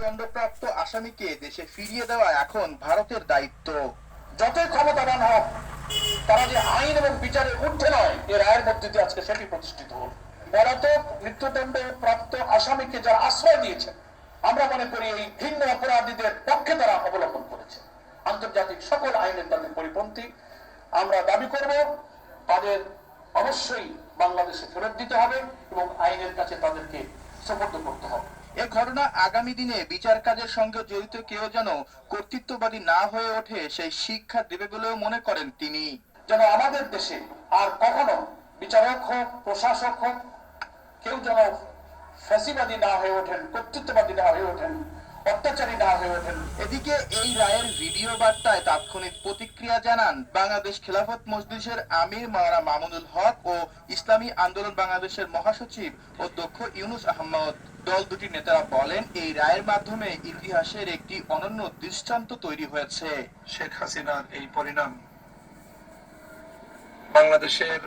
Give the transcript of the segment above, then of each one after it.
মৃত্যুদণ্ডপ্রাপ্ত আসামিকে দেশে ফিরিয়ে দেওয়া এখন ভারতের দায়িত্ব। যতই ক্ষমতাবান হোক, তারা যে আইন এবং বিচারের ঊর্ধ্বে নয়, এ রায়ের মধ্যে দিয়ে আজকে সেটি প্রতিষ্ঠিত হল পলাতক মৃত্যুদণ্ড প্রাপ্ত আসামিকে যারা আশ্রয় দিয়েছেন আমরা মনে করি এই ভিন্ন অপরাধীদের পক্ষে তারা অবলম্বন করেছে। আন্তর্জাতিক সকল আইনের তাদের পরিপন্থী। আমরা দাবি করব, তাদের অবশ্যই বাংলাদেশে ফেরত দিতে হবে এবং আইনের কাছে তাদেরকে সুপর্দ করতে হবে। এ ঘটনা আগামী দিনে বিচার কাজের সঙ্গে জড়িত কেউ যেন কর্তৃত্ববাদী না হয়ে ওঠে, সেই শিক্ষা দেবে বলেও মনে করেন তিনি। যেন আমাদের দেশে আর কখনো বিচারক হোক, প্রশাসক হোক, কেউ যেন ফ্যাসিবাদী না হয়ে ওঠেন, কর্তৃত্ববাদী না হয়ে ওঠেন। অত্যাচারী না হয়ে ওঠেন। এদিকে এই রায়ের ভিডিও বার্তায় তাৎক্ষণিক প্রতিক্রিয়া জানান বাংলাদেশ খেলাফত মজলিসের আমির মাওলানা মামুনুল হক ও ইসলামী আন্দোলন বাংলাদেশের মহাসচিব অধ্যক্ষ ইউনুস আহমদ। দল দুটি নেতারা বলেন, এই রায়ের মাধ্যমে ইতিহাসের একটি অনন্য দৃষ্টান্ত তৈরি হয়েছে। শেখ হাসিনার এই পরিণাম বাংলাদেশের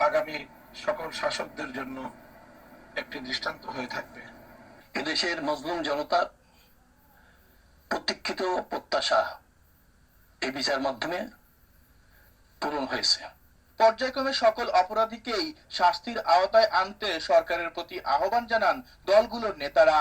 আগামী সকল শাসকদের জন্য একটি দৃষ্টান্ত হয়ে থাকবে। এদেশের মজলুম জনতার প্রতীক্ষিত প্রত্যাশা এই বিচার মাধ্যমে পূরণ হয়েছে। পর্যায়ক্রমে সকল অপরাধীকেই শাস্তির আওতায় আনতে সরকারের প্রতি আহ্বান জানান দলগুলোর নেতারা।